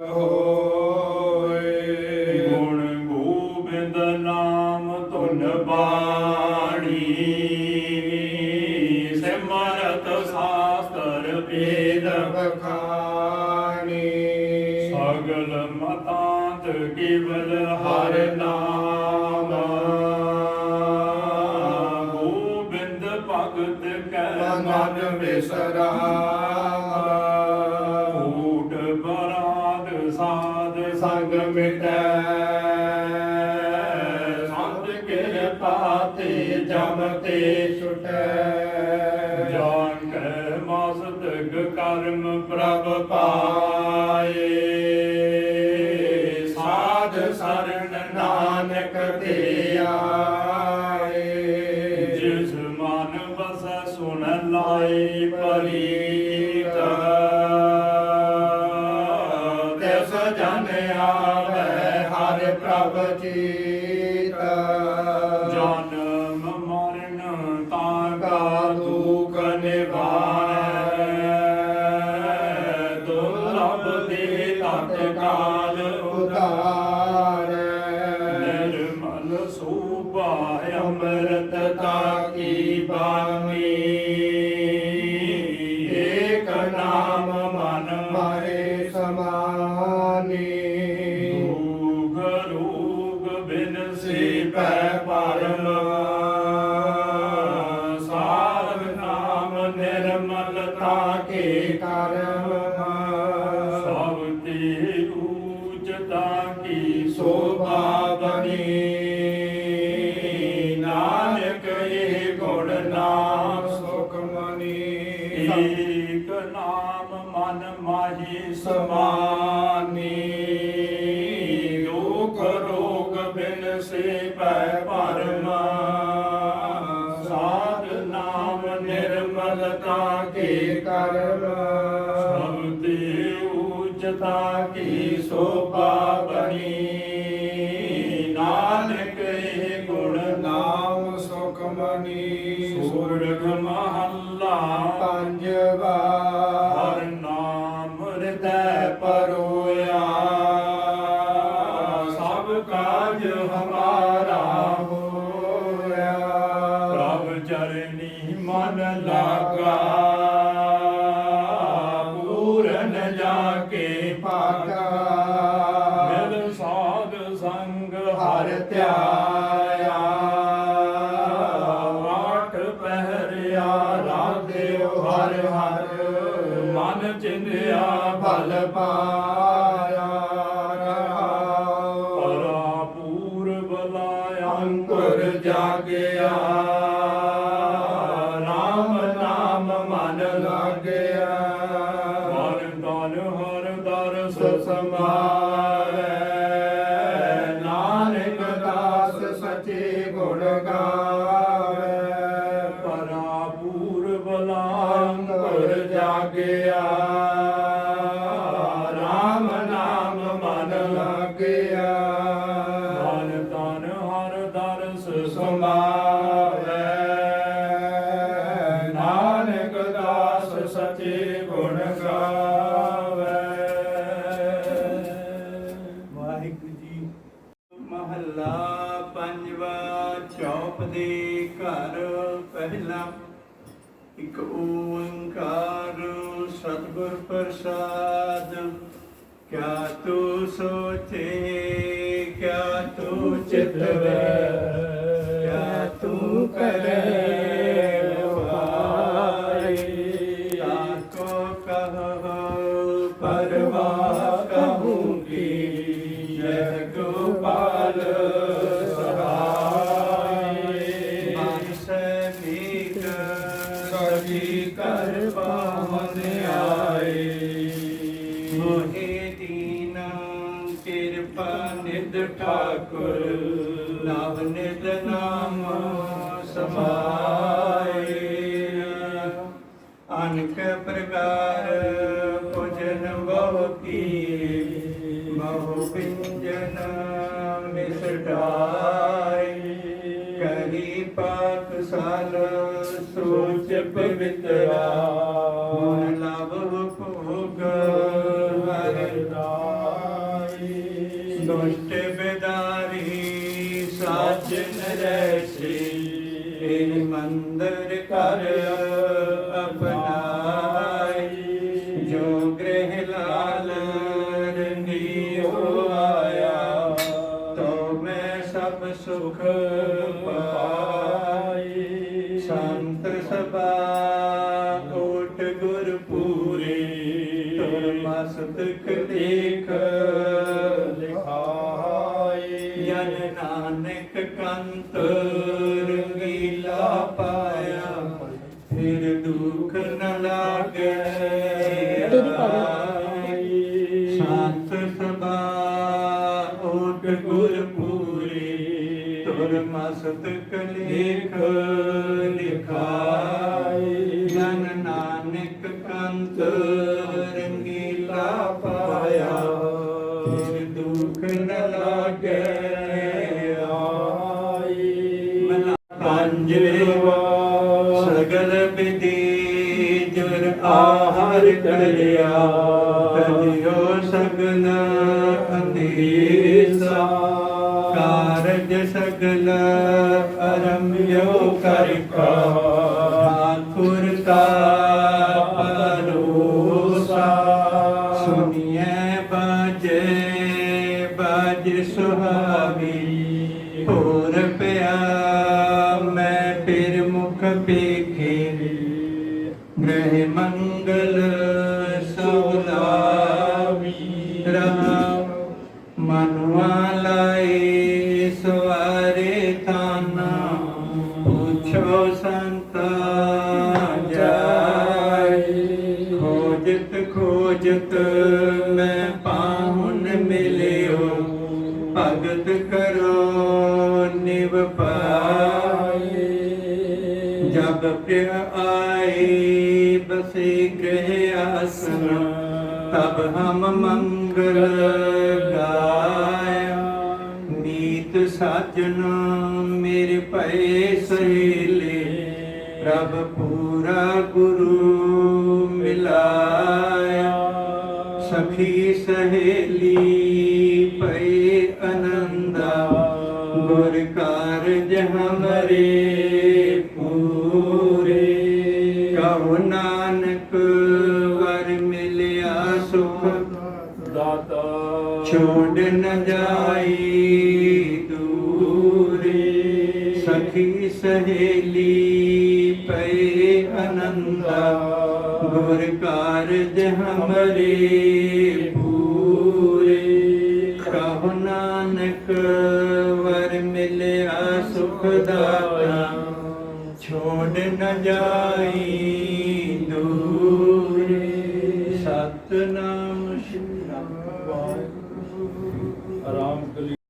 ਹੋਏ ਗੁਣ ਗੋਬਿੰਦ ਨਾਮ ਧੁਨ ਬਾਣੀ ਸਿਮਰਤ ਸ਼ਾਸਤਰ ਵੇਦ ਬਖਾਨੀ ਸਗਲ ਮਤਾਂਤ ਕੇਵਲ ਹਰ ਨਾਮ ਗੋਬਿੰਦ ਭਗਤ ਕੈ ਮਨ ਮਨ ਸੰਗ ਮਿਟੈ। ਸੰਤ ਕਿਰਪਾ ਤੇ ਜਮ ਤੇ ਛੁਟੈ। ਜਾਨ ਕੈ ਮਸਤਕ ਕਰਮ ਪ੍ਰਭ ਪਾਏ। ਸਾਧ ਸਰਣ ਨਾਨਕ ਤੇ ਆਏ ਪ੍ਰਭ ਚੀਤ ਜਨਮ ਮਰਨ ਤਾਂ ਕਾ ਕਾ ਦੁਖ ਦੁਖ ਨਿਵਾਰੈ ਦੁਰਲਭ ਦੇ ਤਤਕਾਲ ਉਧਾਰੈ ਨਿਰਮਲ ਸੂਪਾ ਅੰਮ੍ਰਿਤ ਸੇ ਪੈ ਪਰਮ ਪੈ ਪਰਮ। ਸਾਧ ਨਾਮ ਨਿਰਮਲਤਾ ਕੇ ਕਰਮ। ਸਭ ਤੇ ਊਚਤਾ ਕੀ ਸੋਭਾ ਬਣੀ। ਨਾਨਕ ਇਹ ਗੁਣ ਨਾਮ ਸੁਖ ਮਨੀ। ਸੂਰਗ ਮਹੱਲਾ ਪੰਜਵਾ Amen. ਇੱਕ ਓੰਕਾਰ ਸਤਿਗੁਰ ਪ੍ਰਸਾਦ। ਕਿਆ ਤੂੰ ਸੋਚੇ ਕਿਆ ਤੂੰ ਚਿਤਵੈ ਕਿਆ ਤੂੰ ਕਰੇ। ਸਖੀ ਕਰ ਪਾਵਨ ਆਏ ਮੋਹਿ ਦੀਨ ਕਿਰਪਾ ਨਿਦ ਠਾਕੁਰ ਨਾਮ ਨਿਦ ਨਾਮ ਸਮਾਏ ਅਨਕ ਪ੍ਰਕਾਰ ਭੋਜਨ ਬਹੁ ਕੀ ਬਹੁ ਪਿੰਜਨ ਮਿਸਟਾਈ ਕਰੀ ਪਾਕਸ਼ਾਲ ਸੋਚ ਪਵਿੱਤਰਾ ਮਨ ਤੁਰ ਮਸਤਕ ਦੇਖ ਲਿਖਾਈ। ਜਨ ਨਾਨਕ ਕੰਤ ਰੰਗੀਲਾ ਪਾਇਆ ਫਿਰ ਦੁਖ ਨ ਲਾਗੇ ਸੰਤ ਸਭਾ ਓਟ ਗੁਰ ਪੂਰੇ ਤੁਰ ਮਸਤਕ ਲੇਖ। ਸਗਲ ਅੰਧੇਸਾ ਕਾਰਜ ਸਗਲ ਅਰਮਿਓ ਕਰ ਕਾ ਠਾਕੁਰ ਕਾ ਪਰੋਸਾ ਸੁਨੀਏ ਬਾਜੇ, ਬਾਜ ਸੁਹਾਵੀ, ਹੋਰ ਪਿਆ ਮੈਂ ਫਿਰ ਮੁਖ ਪੇਖੇ। ਗ੍ਰਹਿ ਮੰਗਲ ਰਾਮ। ਮਨੁਆ ਲਾਏ ਸਵਾਰੇ ਤਾਨਾ। ਪੁੱਛੋ ਸੰਤਾ ਜਾਈ ਖੋਜਤ ਖੋਜਤ ਮੈਂ ਪਾਹੁਨ ਮਿਲਿਓ। ਭਗਤ ਕਰੋ ਨਿਵ ਪਾਈ ਜਬ ਪ੍ਰਿਯ ਆਏ ਬਸੇ ਗ੍ਰਹਿ ਆਸਨ ਤਬ ਹਮ ਮੰਗਲ ਸਾਜਨ ਮੇਰੇ ਭਏ ਸਹੇਲੇ ਪ੍ਰਭ ਪੂਰਾ ਗੁਰੂ ਨ ਜਾਈ ਦੂਰੇ ਸਖੀ ਸਹੇਲੀ ਪਏ ਅਨੰਦਾ ਗੁਰ ਕਾਰਜ ਹਮਰੇ ਪੂਰੇ ਕਹੋ ਨਾਨਕ ਵਰ ਮਿਲਿਆ ਸੁਖ ਦਾਤਾ ਛੋੜ ਨ ਜਾਈ